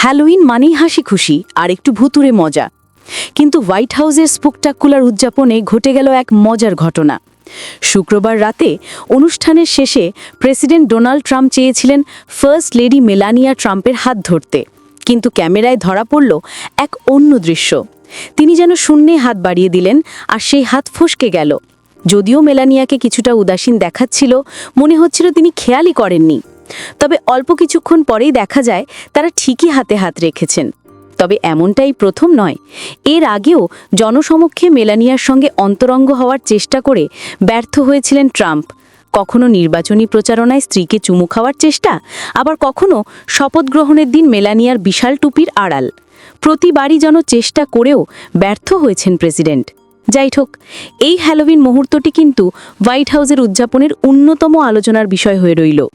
Halloween মানেই হাসি খুশি আর একটু ভুতুরে মজা। কিন্তু হোয়াইট হাউসের স্পুকটাকুলার উদযাপনে ঘটে গেল এক মজার ঘটনা। শুক্রবার রাতে অনুষ্ঠানের শেষে প্রেসিডেন্ট ডোনাল্ড ট্রাম্প চেয়েছিলেন ফার্স্ট লেডি মেলানিয়া ট্রাম্পের হাত ধরতে। কিন্তু ক্যামেরায় ধরা পড়ল এক অন্য দৃশ্য। তিনি যেন শূন্যে হাত বাড়িয়ে দিলেন আর সেই হাত ফসকে গেল। যদিও মেলানিয়াকে কিছুটা উদাসীন দেখাচ্ছিল, মনে হচ্ছিল তিনি খেয়ালই করেননি। তবে অল্প কিছুক্ষণ পরেই দেখা যায় তারা ঠিকই হাতে হাত রেখেছেন। তবে এমনটাই প্রথম নয়। এর আগেও জনসমক্ষে মেলানিয়ার সঙ্গে অন্তরঙ্গ হওয়ার চেষ্টা করে ব্যর্থ হয়েছিলেন ট্রাম্প। কখনো নির্বাচনী প্রচারণায় স্ত্রীকে চুমু খাওয়ার চেষ্টা, আবার কখনো শপথ গ্রহণের দিন মেলানিয়ার বিশাল টুপির আড়াল। প্রতিবারই যেন চেষ্টা করেও ব্যর্থ হয়েছেন প্রেসিডেন্ট। যাই হোক, এই হ্যালোবিন মুহূর্তটি কিন্তু হোয়াইট হাউসের উদযাপনের অন্যতম আলোচনার বিষয় হয়ে রইল।